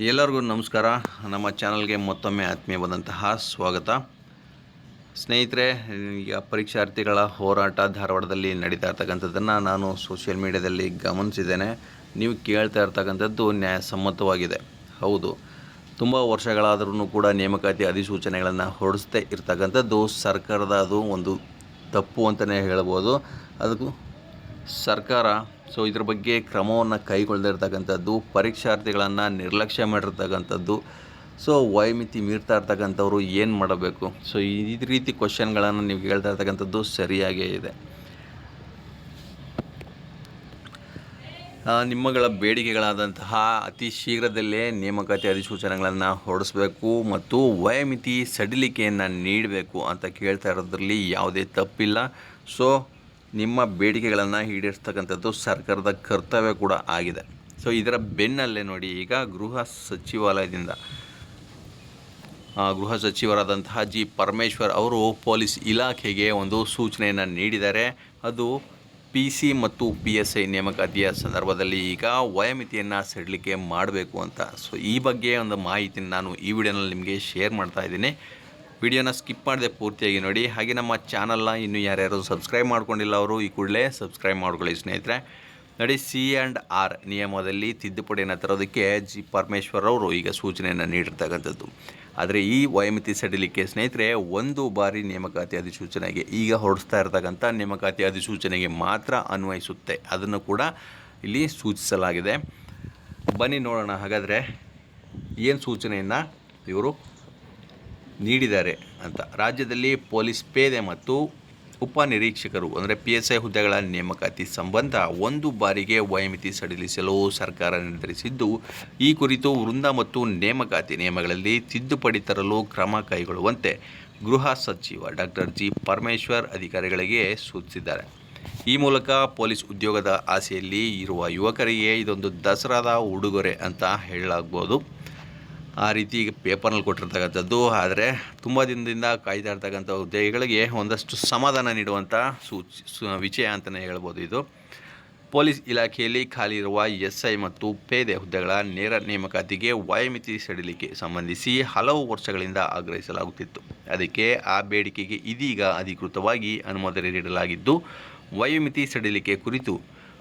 ಎಲ್ಲರಿಗೂ ನಮಸ್ಕಾರ. ನಮ್ಮ ಚಾನಲ್ಗೆ ಮತ್ತೊಮ್ಮೆ ಆತ್ಮೀಯವಾದಂತಹ ಸ್ವಾಗತ. ಸ್ನೇಹಿತರೆ, ಈಗ ಪರೀಕ್ಷಾರ್ಥಿಗಳ ಹೋರಾಟ ಧಾರವಾಡದಲ್ಲಿ ನಡೀತಾ ಇರ್ತಕ್ಕಂಥದ್ದನ್ನು ನಾನು ಸೋಷಿಯಲ್ ಮೀಡ್ಯಾದಲ್ಲಿ ಗಮನಿಸಿದ್ದೇನೆ. ನೀವು ಕೇಳ್ತಾ ಇರ್ತಕ್ಕಂಥದ್ದು ನ್ಯಾಯಸಮ್ಮತವಾಗಿದೆ. ಹೌದು, ತುಂಬ ವರ್ಷಗಳಾದ್ರೂ ಕೂಡ ನೇಮಕಾತಿ ಅಧಿಸೂಚನೆಗಳನ್ನು ಹೊರಡಿಸ್ತೇ ಇರ್ತಕ್ಕಂಥದ್ದು ಸರ್ಕಾರದ ಅದು ಒಂದು ತಪ್ಪು ಅಂತಲೇ ಹೇಳ್ಬೋದು. ಅದಕ್ಕೂ ಸರ್ಕಾರ ಸೊ ಇದ್ರ ಬಗ್ಗೆ ಕ್ರಮವನ್ನು ಕೈಗೊಳ್ಳದೇ ಇರ್ತಕ್ಕಂಥದ್ದು, ಪರೀಕ್ಷಾರ್ಥಿಗಳನ್ನು ನಿರ್ಲಕ್ಷ್ಯ ಮಾಡಿರ್ತಕ್ಕಂಥದ್ದು ಸೊ ವಯಮಿತಿ ಮೀರ್ತಾ ಇರ್ತಕ್ಕಂಥವ್ರು ಏನು ಮಾಡಬೇಕು? ಸೊ ಈ ರೀತಿ ಕ್ವಶನ್ಗಳನ್ನು ನೀವು ಹೇಳ್ತಾ ಇರ್ತಕ್ಕಂಥದ್ದು ಸರಿಯಾಗೇ ಇದೆ. ನಿಮ್ಮಗಳ ಬೇಡಿಕೆಗಳಾದಂತಹ ಅತಿ ಶೀಘ್ರದಲ್ಲೇ ನೇಮಕಾತಿ ಅಧಿಸೂಚನೆಗಳನ್ನು ಹೊರಡಿಸಬೇಕು ಮತ್ತು ವಯಮಿತಿ ಸಡಿಲಿಕೆಯನ್ನು ನೀಡಬೇಕು ಅಂತ ಕೇಳ್ತಾ ಇರೋದ್ರಲ್ಲಿ ಯಾವುದೇ ತಪ್ಪಿಲ್ಲ. ಸೊ ನಿಮ್ಮ ಬೇಡಿಕೆಗಳನ್ನು ಈಡೇರಿಸ್ತಕ್ಕಂಥದ್ದು ಸರ್ಕಾರದ ಕರ್ತವ್ಯ ಕೂಡ ಆಗಿದೆ. ಸೊ ಇದರ ಬೆನ್ನಲ್ಲೇ ನೋಡಿ, ಈಗ ಗೃಹ ಸಚಿವಾಲಯದಿಂದ ಗೃಹ ಸಚಿವರಾದಂತಹ ಜಿ ಪರಮೇಶ್ವರ್ ಅವರು ಪೊಲೀಸ್ ಇಲಾಖೆಗೆ ಒಂದು ಸೂಚನೆಯನ್ನು ನೀಡಿದ್ದಾರೆ. ಅದು ಪಿ ಸಿ ಮತ್ತು ಪಿ ಎಸ್ ಐ ನೇಮಕಾತಿಯ ಸಂದರ್ಭದಲ್ಲಿ ಈಗ ವಯಮಿತಿಯನ್ನು ಸಡಿಲಿಕೆ ಮಾಡಬೇಕು ಅಂತ. ಸೊ ಈ ಬಗ್ಗೆ ಒಂದು ಮಾಹಿತಿನ ನಾನು ಈ ವಿಡಿಯೋನಲ್ಲಿ ನಿಮಗೆ ಶೇರ್ ಮಾಡ್ತಾ ಇದ್ದೀನಿ. ವಿಡಿಯೋನ ಸ್ಕಿಪ್ ಮಾಡದೆ ಪೂರ್ತಿಯಾಗಿ ನೋಡಿ. ಹಾಗೆ ನಮ್ಮ ಚಾನಲ್ನ ಇನ್ನೂ ಯಾರ್ಯಾರು ಸಬ್ಸ್ಕ್ರೈಬ್ ಮಾಡ್ಕೊಂಡಿಲ್ಲ ಅವರು, ಈ ಕೂಡಲೇ ಸಬ್ಸ್ಕ್ರೈಬ್ ಮಾಡ್ಕೊಳ್ಳಿ ಸ್ನೇಹಿತರೆ. ನೋಡಿ ಸಿ ಆ್ಯಂಡ್ ಆರ್ ನಿಯಮದಲ್ಲಿ ತಿದ್ದುಪಡಿಯನ್ನು ತರೋದಕ್ಕೆ ಜಿ ಪರಮೇಶ್ವರ್ ಅವರು ಈಗ ಸೂಚನೆಯನ್ನು ನೀಡಿರ್ತಕ್ಕಂಥದ್ದು. ಆದರೆ ಈ ವಯಮಿತಿ ಸಡಿಲಿಕ್ಕೆ ಸ್ನೇಹಿತರೆ, ಒಂದು ಬಾರಿ ನೇಮಕಾತಿ ಅಧಿಸೂಚನೆಗೆ ಈಗ ಹೊರಡಿಸ್ತಾ ಇರತಕ್ಕಂಥ ನೇಮಕಾತಿ ಅಧಿಸೂಚನೆಗೆ ಮಾತ್ರ ಅನ್ವಯಿಸುತ್ತೆ. ಅದನ್ನು ಕೂಡ ಇಲ್ಲಿ ಸೂಚಿಸಲಾಗಿದೆ. ಬನ್ನಿ ನೋಡೋಣ. ಹಾಗಾದರೆ ಏನು ಸೂಚನೆಯನ್ನು ಇವರು ನೀಡಿದ್ದಾರೆ ಅಂತ. ರಾಜ್ಯದಲ್ಲಿ ಪೊಲೀಸ್ ಪೇದೆ ಮತ್ತು ಉಪನಿರೀಕ್ಷಕರು ಅಂದರೆ ಪಿ ಎಸ್ ಐ ಹುದ್ದೆಗಳ ನೇಮಕಾತಿ ಸಂಬಂಧ ಒಂದು ಬಾರಿಗೆ ವಯಮಿತಿ ಸಡಿಲಿಸಲು ಸರ್ಕಾರ ನಿರ್ಧರಿಸಿದ್ದು, ಈ ಕುರಿತು ವೃಂದ ಮತ್ತು ನೇಮಕಾತಿ ನಿಯಮಗಳಲ್ಲಿ ತಿದ್ದುಪಡಿ ತರಲು ಕ್ರಮ ಕೈಗೊಳ್ಳುವಂತೆ ಗೃಹ ಸಚಿವ ಡಾಕ್ಟರ್ ಜಿ ಪರಮೇಶ್ವರ್ ಅಧಿಕಾರಿಗಳಿಗೆ ಸೂಚಿಸಿದ್ದಾರೆ. ಈ ಮೂಲಕ ಪೊಲೀಸ್ ಉದ್ಯೋಗದ ಆಸೆಯಲ್ಲಿ ಇರುವ ಯುವಕರಿಗೆ ಇದೊಂದು ದಸರಾದ ಉಡುಗೊರೆ ಅಂತ ಹೇಳಲಾಗ್ಬೋದು. ಆ ರೀತಿ ಪೇಪರ್ನಲ್ಲಿ ಕೊಟ್ಟಿರ್ತಕ್ಕಂಥದ್ದು. ಆದರೆ ತುಂಬ ದಿನದಿಂದ ಕಾಯ್ತಾ ಇರ್ತಕ್ಕಂಥ ಉದ್ಯೋಗಿಗಳಿಗೆ ಒಂದಷ್ಟು ಸಮಾಧಾನ ನೀಡುವಂಥ ಸೂಚಿ ವಿಷಯ ಅಂತಲೇ ಹೇಳ್ಬೋದು ಇದು. ಪೊಲೀಸ್ ಇಲಾಖೆಯಲ್ಲಿ ಖಾಲಿ ಇರುವ ಎಸ್ ಐ ಮತ್ತು ಪೇದೆ ಹುದ್ದೆಗಳ ನೇರ ನೇಮಕಾತಿಗೆ ವಯೋಮಿತಿ ಸಡಿಲಿಕೆ ಸಂಬಂಧಿಸಿ ಹಲವು ವರ್ಷಗಳಿಂದ ಆಗ್ರಹಿಸಲಾಗುತ್ತಿತ್ತು. ಅದಕ್ಕೆ ಆ ಬೇಡಿಕೆಗೆ ಇದೀಗ ಅಧಿಕೃತವಾಗಿ ಅನುಮೋದನೆ ನೀಡಲಾಗಿದ್ದು, ವಯೋಮಿತಿ ಸಡಿಲಿಕೆ ಕುರಿತು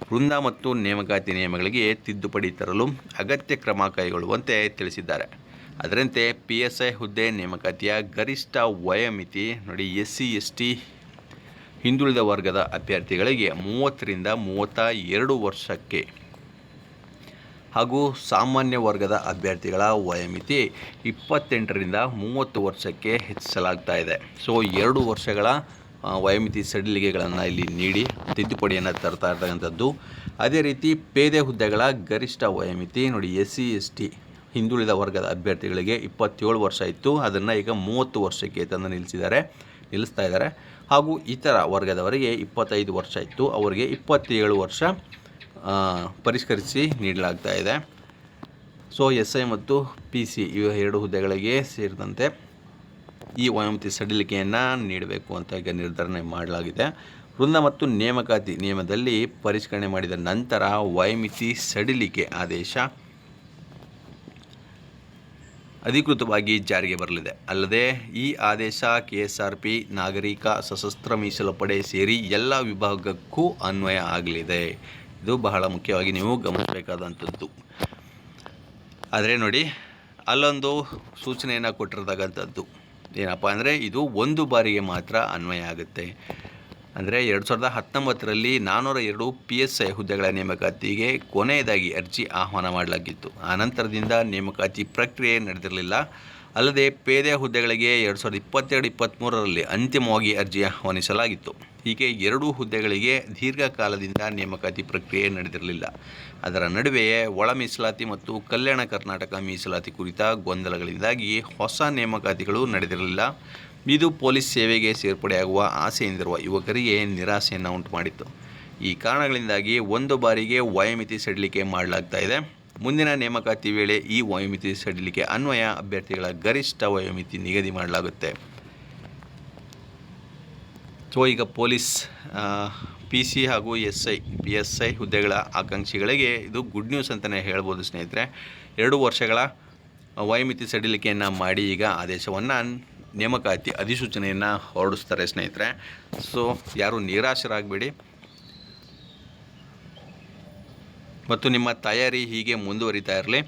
ವೃಂದ ಮತ್ತು ನೇಮಕಾತಿ ನಿಯಮಗಳಿಗೆ ತಿದ್ದುಪಡಿ ತರಲು ಅಗತ್ಯ ಕ್ರಮ ಕೈಗೊಳ್ಳುವಂತೆ ತಿಳಿಸಿದ್ದಾರೆ. ಅದರಂತೆ ಪಿ ಎಸ್ ಐ ಹುದ್ದೆ ನೇಮಕಾತಿಯ ಗರಿಷ್ಠ ವಯೋಮಿತಿ ನೋಡಿ ಎಸ್ ಸಿ ಎಸ್ ಟಿ ಹಿಂದುಳಿದ ವರ್ಗದ ಅಭ್ಯರ್ಥಿಗಳಿಗೆ ಮೂವತ್ತರಿಂದ ಮೂವತ್ತ ಎರಡು ವರ್ಷಕ್ಕೆ ಹಾಗೂ ಸಾಮಾನ್ಯ ವರ್ಗದ ಅಭ್ಯರ್ಥಿಗಳ ವಯೋಮಿತಿ ಇಪ್ಪತ್ತೆಂಟರಿಂದ ಮೂವತ್ತು ವರ್ಷಕ್ಕೆ ಹೆಚ್ಚಿಸಲಾಗ್ತಾ ಇದೆ. ಸೊ, ಎರಡು ವರ್ಷಗಳ ವಯೋಮಿತಿ ಸಡಿಲಿಕೆಗಳನ್ನು ಇಲ್ಲಿ ನೀಡಿ ತಿದ್ದುಪಡಿಯನ್ನು ತರ್ತಾ ಇರ್ತಕ್ಕಂಥದ್ದು. ಅದೇ ರೀತಿ ಪೇದೆ ಹುದ್ದೆಗಳ ಗರಿಷ್ಠ ವಯೋಮಿತಿ, ನೋಡಿ ಎಸ್ ಸಿ, ಎಸ್ ಟಿ, ಹಿಂದುಳಿದ ವರ್ಗದ ಅಭ್ಯರ್ಥಿಗಳಿಗೆ ಇಪ್ಪತ್ತೇಳು ವರ್ಷ ಇತ್ತು. ಅದನ್ನು ಈಗ ಮೂವತ್ತು ವರ್ಷಕ್ಕೆ ತಂದು ನಿಲ್ಲಿಸಿದ್ದಾರೆ, ನಿಲ್ಲಿಸ್ತಾ ಇದ್ದಾರೆ. ಹಾಗೂ ಇತರ ವರ್ಗದವರಿಗೆ ಇಪ್ಪತ್ತೈದು ವರ್ಷ ಇತ್ತು. ಅವರಿಗೆ ಇಪ್ಪತ್ತೇಳು ವರ್ಷ ಪರಿಷ್ಕರಿಸಿ ನೀಡಲಾಗ್ತಾ ಇದೆ. ಸೊ, ಎಸ್ ಐ ಮತ್ತು ಪಿ ಸಿ ಇವು ಎರಡು ಹುದ್ದೆಗಳಿಗೆ ಸೇರಿದಂತೆ ಈ ವಯೋಮಿತಿ ಸಡಿಲಿಕೆಯನ್ನು ನೀಡಬೇಕು ಅಂತ ಈಗ ನಿರ್ಧಾರಣೆ ಮಾಡಲಾಗಿದೆ. ವೃಂದ ಮತ್ತು ನೇಮಕಾತಿ ನಿಯಮದಲ್ಲಿ ಪರಿಷ್ಕರಣೆ ಮಾಡಿದ ನಂತರ ವಯಮಿತಿ ಸಡಿಲಿಕೆ ಆದೇಶ ಅಧಿಕೃತವಾಗಿ ಜಾರಿಗೆ ಬರಲಿದೆ. ಅಲ್ಲದೆ ಈ ಆದೇಶ ಕೆ ಎಸ್ ಆರ್ ಪಿ ನಾಗರಿಕ ಸಶಸ್ತ್ರ ಮೀಸಲು ಪಡೆ ಸೇರಿ ಎಲ್ಲ ವಿಭಾಗಕ್ಕೂ ಅನ್ವಯ ಆಗಲಿದೆ. ಇದು ಬಹಳ ಮುಖ್ಯವಾಗಿ ನೀವು ಗಮನಿಸಬೇಕಾದಂಥದ್ದು. ಆದರೆ ನೋಡಿ, ಅಲ್ಲೊಂದು ಸೂಚನೆಯನ್ನು ಕೊಟ್ಟಿರ್ತಕ್ಕಂಥದ್ದು. ಏನಪ್ಪ ಅಂದರೆ ಇದು ಒಂದು ಬಾರಿಗೆ ಮಾತ್ರ ಅನ್ವಯ ಆಗುತ್ತೆ. ಅಂದರೆ ಎರಡು ಸಾವಿರದ ಹತ್ತೊಂಬತ್ತರಲ್ಲಿ ನಾನ್ನೂರ ಎರಡು ಪಿ ಎಸ್ ಐ ಹುದ್ದೆಗಳ ನೇಮಕಾತಿಗೆ ಕೊನೆಯದಾಗಿ ಅರ್ಜಿ ಆಹ್ವಾನ ಮಾಡಲಾಗಿತ್ತು. ಆನಂತರದಿಂದ ನೇಮಕಾತಿ ಪ್ರಕ್ರಿಯೆ ನಡೆದಿರಲಿಲ್ಲ. ಅಲ್ಲದೆ ಪೇದೆ ಹುದ್ದೆಗಳಿಗೆ ಎರಡು ಸಾವಿರದ ಇಪ್ಪತ್ತೆರಡು ಇಪ್ಪತ್ತ್ಮೂರರಲ್ಲಿ ಅಂತಿಮವಾಗಿ ಅರ್ಜಿ ಆಹ್ವಾನಿಸಲಾಗಿತ್ತು. ಹೀಗೆ ಎರಡೂ ಹುದ್ದೆಗಳಿಗೆ ದೀರ್ಘಕಾಲದಿಂದ ನೇಮಕಾತಿ ಪ್ರಕ್ರಿಯೆ ನಡೆದಿರಲಿಲ್ಲ. ಅದರ ನಡುವೆಯೇ ಒಳ ಮೀಸಲಾತಿ ಮತ್ತು ಕಲ್ಯಾಣ ಕರ್ನಾಟಕ ಮೀಸಲಾತಿ ಕುರಿತ ಗೊಂದಲಗಳಿಂದಾಗಿ ಹೊಸ ನೇಮಕಾತಿಗಳು ನಡೆದಿರಲಿಲ್ಲ. ಇದು ಪೊಲೀಸ್ ಸೇವೆಗೆ ಸೇರ್ಪಡೆಯಾಗುವ ಆಸೆಯಿಂದಿರುವ ಯುವಕರಿಗೆ ನಿರಾಸೆಯನ್ನು ಉಂಟು ಮಾಡಿತ್ತು ಈ ಕಾರಣಗಳಿಂದಾಗಿ ಒಂದು ಬಾರಿಗೆ ವಯೋಮಿತಿ ಸಡಿಲಿಕೆ ಮಾಡಲಾಗ್ತಾ ಇದೆ. ಮುಂದಿನ ನೇಮಕಾತಿ ವೇಳೆ ಈ ವಯೋಮಿತಿ ಸಡಿಲಿಕೆ ಅನ್ವಯ, ಅಭ್ಯರ್ಥಿಗಳ ಗರಿಷ್ಠ ವಯೋಮಿತಿ ನಿಗದಿ ಮಾಡಲಾಗುತ್ತೆ. ಸೊ ಈಗ ಪೊಲೀಸ್ ಪಿ ಸಿ ಹಾಗೂ S I, P S I ಹುದ್ದೆಗಳ ಆಕಾಂಕ್ಷಿಗಳಿಗೆ ಇದು ಗುಡ್ ನ್ಯೂಸ್ ಅಂತಲೇ ಹೇಳ್ಬೋದು ಸ್ನೇಹಿತರೆ. ಎರಡು ವರ್ಷಗಳ ವಯಮಿತಿ ಸಡಿಲಿಕೆಯನ್ನು ಮಾಡಿ ಈಗ ಆದೇಶವನ್ನು ನೇಮಕಾತಿ ಅಧಿಸೂಚನೆಯನ್ನು ಹೊರಡಿಸ್ತಾರೆ ಸ್ನೇಹಿತರೆ. ಸೊ ಯಾರು ನಿರಾಶರಾಗಬೇಡಿ. ಮತ್ತು ನಿಮ್ಮ ತಯಾರಿ ಹೀಗೆ ಮುಂದುವರಿತಾ ಇರಲಿ.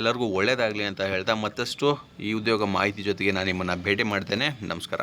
ಎಲ್ಲರಿಗೂ ಒಳ್ಳೆಯದಾಗಲಿ ಅಂತ ಹೇಳ್ತಾ ಮತ್ತಷ್ಟು ಈ ಉದ್ಯೋಗ ಮಾಹಿತಿ ಜೊತೆಗೆ ನಾನು ನಿಮ್ಮನ್ನು ಭೇಟಿ ಮಾಡ್ತೇನೆ. ನಮಸ್ಕಾರ.